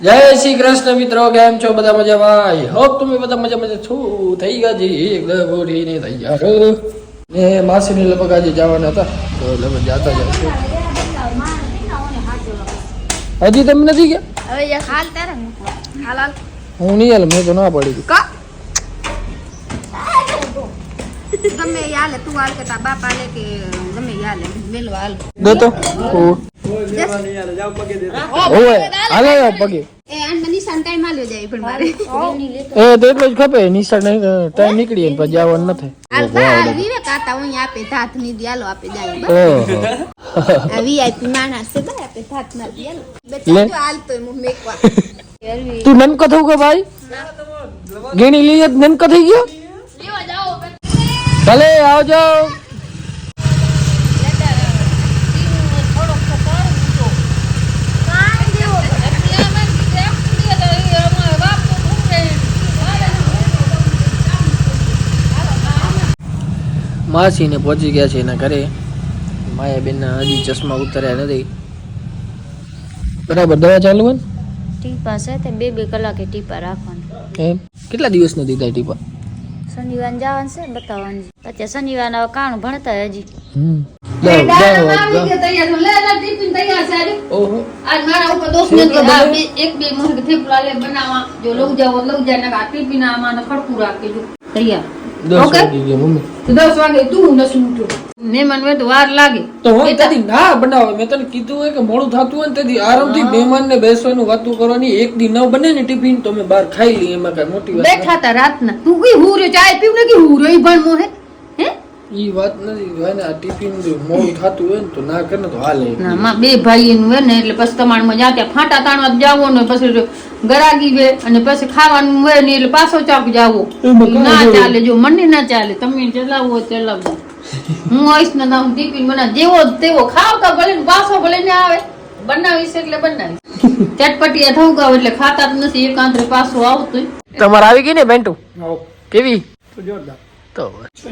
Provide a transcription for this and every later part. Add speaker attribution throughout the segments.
Speaker 1: જય શ્રી કૃષ્ણ મિત્રો કેમ છો? બધા મજામાં? આઈ હોપ તમે બધા મજા મજા છો થઈ ગયા જી? એકદમ ઉઠીને તૈયાર ને માસીને લગભગ આજે જવાના હતા. તો લગભગ જાતા જશું હજી તમે નથી ગયા? હું નહીં હાલ મેં તો ના પડી ગયું
Speaker 2: કા? યાલે તું હાલ કે તાર બાપ હાલે કે તમે યાલે મેલવા હાલ.
Speaker 1: દો તો ઓ
Speaker 2: જસ.
Speaker 1: થયું કે ભાઈ પગે
Speaker 2: લઈ આન થઈ ગયો ભલે જાય પણ મારે.
Speaker 1: એ તો એટલો જ ખપે. નિશાળ નહીં ટાઈમ નીકળી ને પછી જવાનું ન થાય
Speaker 2: હાલ. કા હાલ વિવેક આતા હું આપે ધાતની દી હાલો આપે જાય બસ.
Speaker 1: ઓહો
Speaker 2: આ વીઆઈપી માણસ છે બરાબર આપે ધાત ના દી હાલો
Speaker 1: લે.
Speaker 2: બેટા જો હાલ તો હું મેકવા
Speaker 1: તું નનકો થયું કે ભાઈ ગેણી લઈએ જ નનકો થઈ ગયો ભલે આવજો માસી ને પહોંચી ગયા છે એના ઘરે. માયાબેનના હજી ચશ્મા ઉતર્યા નથી. બરાબર દવા ચાલુ હોય
Speaker 3: ટીપા છે તે બે બે કલાકે ટીપા રાખવાના.
Speaker 1: એમ? કેટલા દિવસ નો દીધા ટીપા?
Speaker 3: શનિવાર જવાનું છે બતાવવાનું અત્યારે શનિવાર ના કાણું ભણતા હોય હજી.
Speaker 1: હમ.
Speaker 4: તૈયાર
Speaker 1: દસ. વાગી
Speaker 4: તો દસ ઉઠ્યો મહેમાન હોય તો વાર લાગે.
Speaker 1: તો હું તેથી ના બનાવે. મેં તને કીધું હોય કે મોડું થતું હોય ને તેથી આરામથી મહેમાન ને બેસવાનું વાતું કરવાની એક દી ન બને ને ટિફિન તો બહાર ખાઈ લઈએ એમાં કઈ મોટી વાત
Speaker 4: બેઠા હતા રાતના. તું કઈ હું રહ્યો ચાય પીવું ને કે હું રહ્યો ભણ મોહે હે?
Speaker 1: ઈ વાત નથી હોય ને આ ટિફિન મોડું થતું હોય ને તો ના કરે તો હાલે.
Speaker 4: ના માં બે ભાઈ નું હોય ને એટલે પછી તમારે જ્યાં ત્યાં ફાટા તાણવા જાવો ને પછી ગરાગી વે અને પછી ખાવાનું હોય ને એટલે પાછો ચાપ જાવો. ના ચાલે જો મને ના ચાલે તમે ચલાવો હોય તો હું આવીશ ને હું ટિફિન બના જેવો તેવો ખાવતા ભલે ને પાછો ભલે ને આવે. બનાવીશ એટલે બનાવી ચટપટિયા થવું એટલે ખાતા જ નથી એકાંતરે પાછો આવતું.
Speaker 1: તમારે આવી ગઈ ને બેન્ટુ? કેવી? તો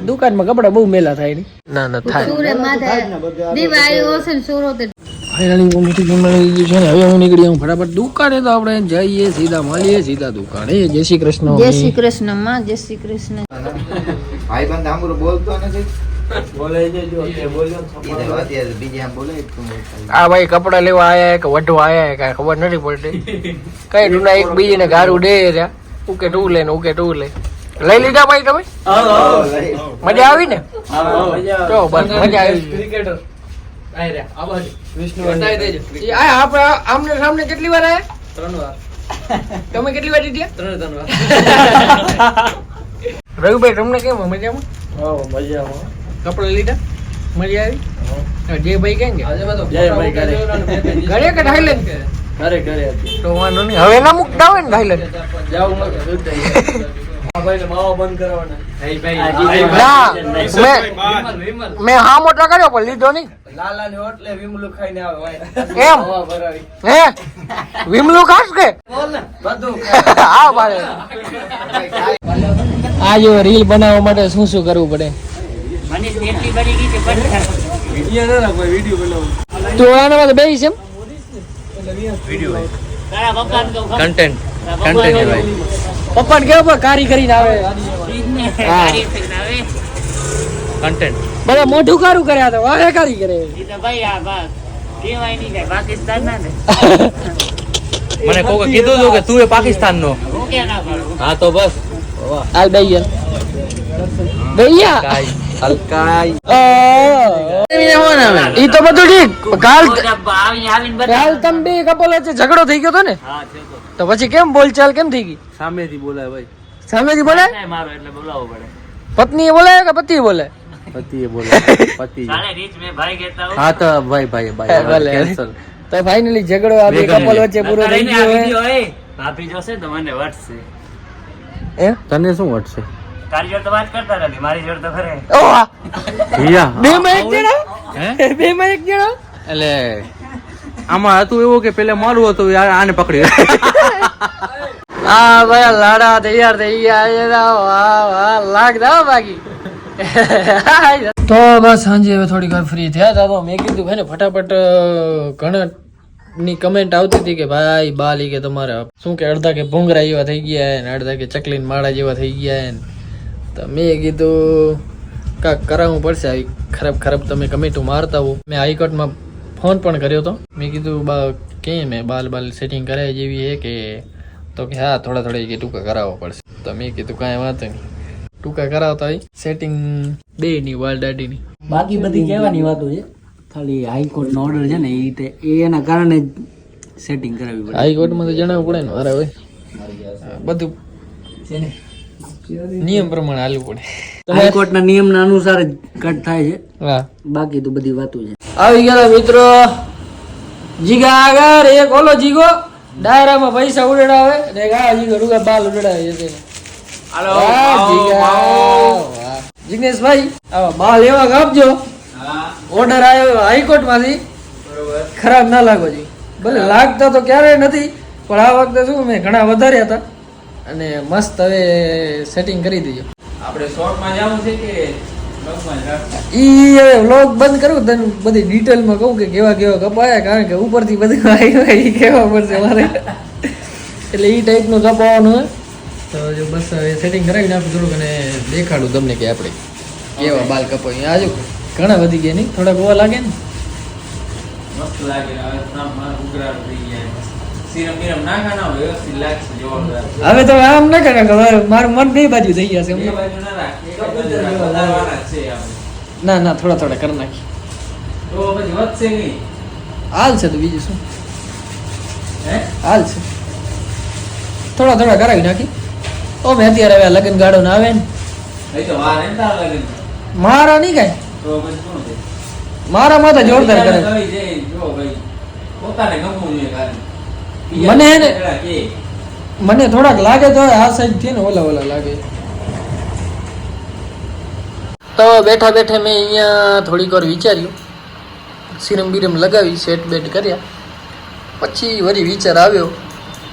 Speaker 1: દુકાનમાં કપડા બહુ મેલા થાય ને ના ના થાય.
Speaker 2: દિવાળી હશે સુરો તે
Speaker 1: ફાઇનલી હું મીઠી જમવાની છે ને હવે હું નીકળી હું ફટાફટ દુકાને તો આપણે જઈએ સીધા મળીએ સીધા દુકાને. જય શ્રી કૃષ્ણ.
Speaker 2: જય શ્રી કૃષ્ણમાં જય શ્રી કૃષ્ણ.
Speaker 5: ભાઈબંધ આમરો બોલતો નથી. બીજે અત્યારે બીજે આમ બોલે તું
Speaker 1: આ ભાઈ કપડા લેવા આયા કે વઢવા આયા કઈ ખબર નથી પડતી. કઈ ડુના એક બીજી ને ગારું ડે રહ્યા. ઉકે ટુ લે ને ઉકે ટુ લે. લઈ લીધા ભાઈ તમે? મજા આવી ને? તો બસ મજા આવી. આમને સામને કેટલી વાર આયા? ત્રણ વાર. તમે કેટલી વાર દીધી ત્રણ ત્રણ વાર. રવિભાઈ તમને કેમ મજામાં? કપડા લીધા? મજા આવી? જયભાઈ કેમ ઘરે. કે થાઈલેન્ડ ઘરે ઘરે તો વાંધો નહીં. હવે ના મુકતા હોય ને થાઈલેન્ડ મેં મેં હા મોટા કર્યો પણ લીધો નહીં. એમ? હે? વિમલું ખાસ કે? હા મારે આ જો રીલ બનાવવા માટે શું શું કરવું પડે? તો આના માટે બેસી છે
Speaker 6: કન્ટેન્ટ કન્ટેન્ટ ભાઈ
Speaker 1: પપ્પા ને કેવું કારી કરીને આવે.
Speaker 6: કન્ટેન્ટ
Speaker 1: બધા મોઢું કારું કર્યા તો વારે કારી કરે.
Speaker 6: મને કોકે કીધું હતું કે તું એ પાકિસ્તાન નો હા તો બસ.
Speaker 1: હાલ દઈએ
Speaker 6: કાઈ હલકાઈ.
Speaker 1: ઈ તો બધું ઠીક. કાલ કાલ તમે બે કપલ વચ્ચે ઝઘડો થઈ ગયો તો ને? તો પછી કેમ બોલચાલ કેમ થઈ ગઈ?
Speaker 6: સામેથી બોલાય ભાઈ.
Speaker 1: સામેથી બોલે પત્ની બોલે કે પતિ બોલે
Speaker 6: પતિએ બોલે પતિ હા તો ભાઈ ભાઈ
Speaker 1: ભલે.
Speaker 6: ભાઈ કેન્સલ
Speaker 1: તો ફાઇનલી ઝઘડો આ બે કપલ વચ્ચે પૂરો થઈ ગયો હે.
Speaker 7: ભાભી જોશે તો મને વટશે.
Speaker 1: એ
Speaker 6: તને શું વટશે?
Speaker 7: તારી જોડે તો વાત કરતા નથી મારી જોડે તો ખરે
Speaker 1: ઓહ!
Speaker 6: હિયા
Speaker 1: બે માં એક જણા?
Speaker 6: હે?
Speaker 1: બે માં એક જણા?
Speaker 6: એટલે આમાં હતું એવું કે પેલા મારું હતું યાર આને પકડી
Speaker 1: આ ભાઈ, લાડા તૈયાર થઈ ગયા વાહ વાહ લાગ દો બાકી. તો બસ, સાંજે હવે થોડીક ઘર ફ્રી થયા હતા તો મેં કીધું, ભાઈ, ને ફટાફટ ઘણા ની કમેન્ટ આવતી હતી કે, ભાઈ, બાલી કે તમારે શું કે, અડધા કે ભૂંગરા જેવા થઈ ગયા ને, અડધા કે ચકલીન માળા જેવા થઈ ગયા ને. તો મેં કીધું, કાંક કરાવવું પડશે, આવી ખરાબ ખરાબ તમે કમેન્ટો મારતા હો મેં હાઈકોર્ટમાં ફોન પણ કર્યો હતો મેં કીધું બા કે મેં બાલ બાલ સેટિંગ કરાવી જેવી છે કે તો કે હા થોડા થોડા કે ટૂંકા કરાવવા પડશે. તો મેં કીધું કાંઈ વાંધો નહીં. ટૂંકા કરાવતા હોય સેટિંગ બે ની વાલ દાઢીની.
Speaker 8: બાકી બધી કહેવાની વાતો છે. ખાલી હાઈકોર્ટનો ઓર્ડર છે ને એ એ એના કારણે સેટિંગ કરાવવી પડે.
Speaker 1: હાઈકોર્ટમાં તો જણાવવું પડે ને મારે છે બધું નિયમ પ્રમાણે હાલવું પડે.
Speaker 8: હાઈકોર્ટના નિયમના અનુસાર જ કટ થાય છે. બાકી તો બધી વાતો છે.
Speaker 1: આવી ગયા મિત્રો. જીગા આગળ એક ઓલો જીગો. ડાયરામાં પૈસા ઉડાવે ને આ જીગો રૂગા બાલ ઉડાવે છે વાહ, જીગા, જીગ્નેશભાઈ જિગ્નેશભાઈ આવા બાલ એવા કાપજો. ઓર્ડર આવ્યો હાઈકોર્ટમાંથી ખરાબ ના લાગો જી. ભલે લાગતા તો ક્યારેય નથી પણ આ વખતે શું મેં ઘણા વધાર્યા હતા. અને મસ્ત હવે સેટિંગ કરી દેજો
Speaker 6: આપણે શોર્ટમાં જવું છે કે?
Speaker 1: ઈ હવે વ્લોગ બંધ કરું તને બધી ડિટેલમાં કહું કે કેવા કેવા કપાયા કારણ કે ઉપરથી બધું આવ્યું ઈ કહેવા પડશે મારે. એટલે એ ટાઈપનું કપાવવાનું હોય. તો જો બસ હવે સેટિંગ કરાવી નાખું થોડુંક અને દેખાડું તમને કે આપણે કેવા બાલ કપાય. આજુ ઘણા વધી ગયા નહીં? થોડાક ઓવા લાગે ને?
Speaker 6: મસ્ત લાગે. હવે થઈ ગયા.
Speaker 1: હવે. તો આમ ના કરે મારું મન બે બાજુ થઈ જશે
Speaker 6: ના
Speaker 1: ના ના થોડા થોડા કરી નાખી
Speaker 6: તો પછી વધશે નહીં.
Speaker 1: હાલ છે તો બીજું શું?
Speaker 6: હે?
Speaker 1: હાલ છે. થોડા થોડા કરાવી નાખી. ઓ મેં અત્યારે હવે લગ્ન ગાડો ના આવે ને. મારા નહીં કાંઈ. મારા માથે જોરદાર કરે.
Speaker 6: પોતાને ગમવું જોઈએ.
Speaker 1: મને હે ને- મને થોડાક લાગે તો આ સાઈડથી ને ઓલા ઓલા લાગે. તો બેઠા બેઠા મેં અહીંયા થોડીક વાર વિચાર્યું. સિરમ બિરમ લગાવી સેટ બેટ કર્યા. પછી વળી વિચાર આવ્યો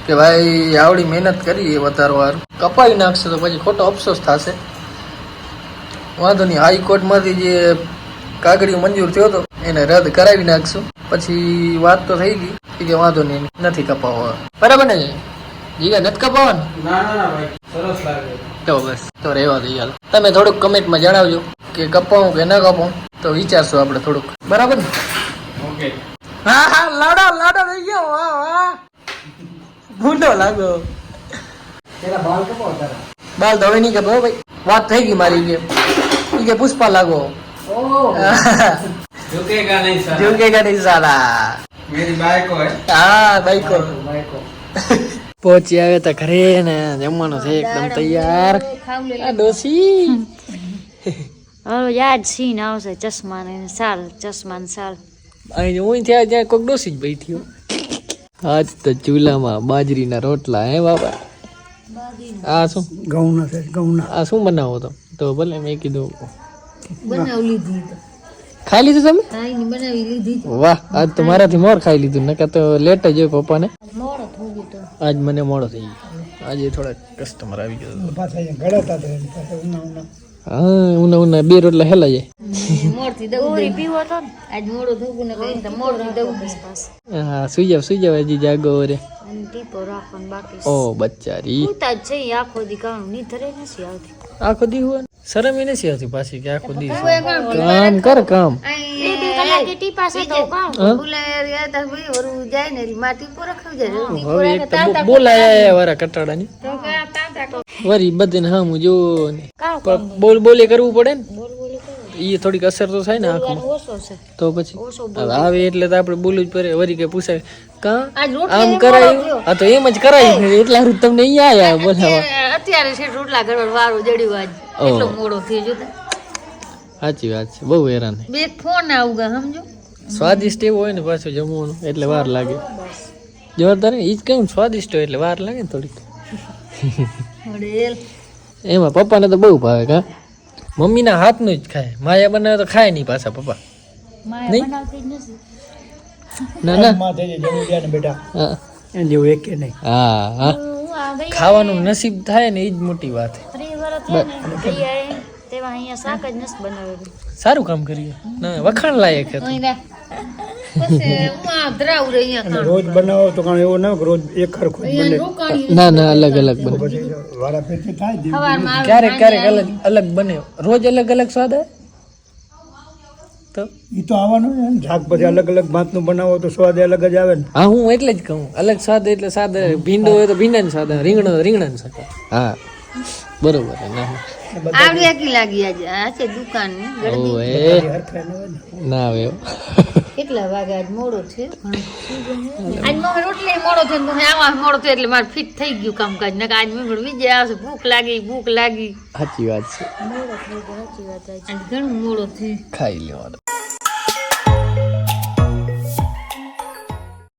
Speaker 1: કે ભાઈ આવડી મહેનત કરી એ વધારો વાર. કપાવી નાખશે તો પછી ખોટો અફસોસ થશે. વાંધો નહીં હાઈકોર્ટમાંથી જે કાગળિયો મંજૂર થયો હતો એને રદ કરાવી નાખશું. પછી વાત તો થઈ ગઈ કે વાંધો નહીં નથી કપાવવા. બરાબર ને? જીગા નથી કપાવવા
Speaker 6: ના ના ના ભાઈ સરસ લાગે.
Speaker 1: તો બસ તો રહેવા દઈએ હાલ તમે થોડુંક કમેન્ટમાં જણાવજો કે કપાવું કે ન કપાવું તો વિચારશું આપણે થોડુંક. બરાબર ને?
Speaker 6: ઓકે.
Speaker 1: હા હા લાડો લાડો થઈ ગયો. વાહ વાહ. ભૂંડો લાગો
Speaker 8: તેરા બાલ કપાવ તારા.
Speaker 1: બાલ તો હવે નહીં કપાવો ભાઈ. વાત થઈ ગઈ મારી કે. કે પુષ્પા લાગો.
Speaker 6: ઝુકેગા નહીં સર
Speaker 1: ઝુકેગા નહીં સાલા
Speaker 6: મેરી બાઈકો હે
Speaker 1: હા બાઈકો
Speaker 8: બાઈકો
Speaker 1: પહોંચી આવે તો ઘરે ને જમવાનું છે એકદમ તૈયાર આ ડોસી
Speaker 3: હવે યાદ સીન આવશે ચશ્મા ને સાલ ચશ્મા ને સાલ
Speaker 1: અહીં હું ત્યાં ત્યાં કોઈક ડોસી જ બેઠી આજ તો ચૂલામાં બાજરીના રોટલા હે બાબા આ શું
Speaker 8: ઘઉંના છે ઘઉંના
Speaker 1: આ શું બનાવો તો તો ભલે મેં કીધું
Speaker 4: બનાવી લીધી
Speaker 1: ખાઈ લીધું તમે?
Speaker 4: તાઈની બનાવી લીધી
Speaker 1: વાહ આજ તો મારાથી મોર ખાઈ લીધું નકા તો લેટ જ હોય પપ્પાને.
Speaker 3: મોડો થઈ ગયો
Speaker 1: આજ મને મોડો થઈ ગયો. આજે થોડા કસ્ટમર આવી ગયો.
Speaker 8: ગળાતા ઉના ઉના.
Speaker 1: હા ઉના ઉના બે રોટલા હેલા જાય.
Speaker 4: મોડથી દઉં
Speaker 3: પીવો તો
Speaker 4: આજ મોડો થયું ને કઈ તો મોડથી દઉં
Speaker 1: હા સુઈ જાવ સુઈ જાવ હજી જાગો રે
Speaker 3: અને ટીપો રાખવાનો બાકી
Speaker 1: ઓ બચ્ચારી.
Speaker 3: ઉતા છે આખો દી કાણું નીધરે નથી આવતી.
Speaker 1: આખો દી હોય ને? શરમ એ નથી આવતી પાછી કે આખો દી કામ કર કામ. બોલ બોલે કરવું પડે ને? એ થોડીક અસર તો થાય ને આંખમાં. તો પછી આવે એટલે તો આપણે બોલવું જ પડે. વરી કે પૂછાય કા આમ કરાયું? હા તો એમ જ કરાયું. એટલા તમને અહીંયા આયા બોલાવા.
Speaker 4: અત્યારે છે રોટલા ઘડવા વાળું જડ્યું આજ. એટલો મોડો થઈ ગયો
Speaker 1: સાચી વાત છે બહુ હેરાન.
Speaker 4: બે ફોન આવું સમજો?
Speaker 1: સ્વાદિષ્ટ એવું હોય ને પાછું જમવાનું એટલે વાર લાગે. જોરદાર ઈ જ કેવું સ્વાદિષ્ટ હોય એટલે વાર લાગે ને થોડીક. એમાં પપ્પાને તો બહુ ભાવે કા? મમ્મીના હાથનું જ ખાય. માયા બનાવે તો ખાય નહીં પાછા પપ્પા.
Speaker 3: માયા
Speaker 1: નહીં?
Speaker 3: બનાવતી જ નથી
Speaker 1: ના ના.
Speaker 8: માથે જે જમી ગયા ને બેટા.
Speaker 1: હા.
Speaker 8: એ જેવું એક કે નહીં.
Speaker 1: હા હા.
Speaker 3: હું આ ગઈ
Speaker 1: ખાવાનું નસીબ થાય ને એ જ મોટી વાત સારું કામ કરીએ. વખાણ લાયક
Speaker 9: રોજ બનાવો તો કારણ એવો ના રોજ એક ખરખું બને.
Speaker 1: ના ના અલગ અલગ બને. ક્યારેક ક્યારેક અલગ અલગ બને. રોજ અલગ અલગ સ્વાદ આવે? તો
Speaker 9: એ તો આવવાનું છે ને. શાક પછી અલગ અલગ ભાતનું બનાવો તો સ્વાદ અલગ જ આવે ને.
Speaker 1: હા હું એટલે જ કહું. અલગ સ્વાદ એટલે સ્વાદ ભીંડો હોય તો ભીંડા સ્વાદ આવે, રીંગણો તો સ્વાદ હા. બરોબર
Speaker 4: આવડી આખી લાગી આજે. આ છે દુકાન
Speaker 1: ના. આવે એવું.
Speaker 4: કેટલા વાગે આજ મોડો છે? આજ મને રોટલી મોડો થયો ને તમે આવા મોડો થયો એટલે મારે ફિટ થઈ ગયું કામકાજ. ને આજ મેં વિજય આવશે. ભૂખ લાગી ભૂખ લાગી.
Speaker 1: સાચી વાત છે.
Speaker 4: આજ ઘણું મોડો થયું.
Speaker 1: ખાઈ લેવાનું.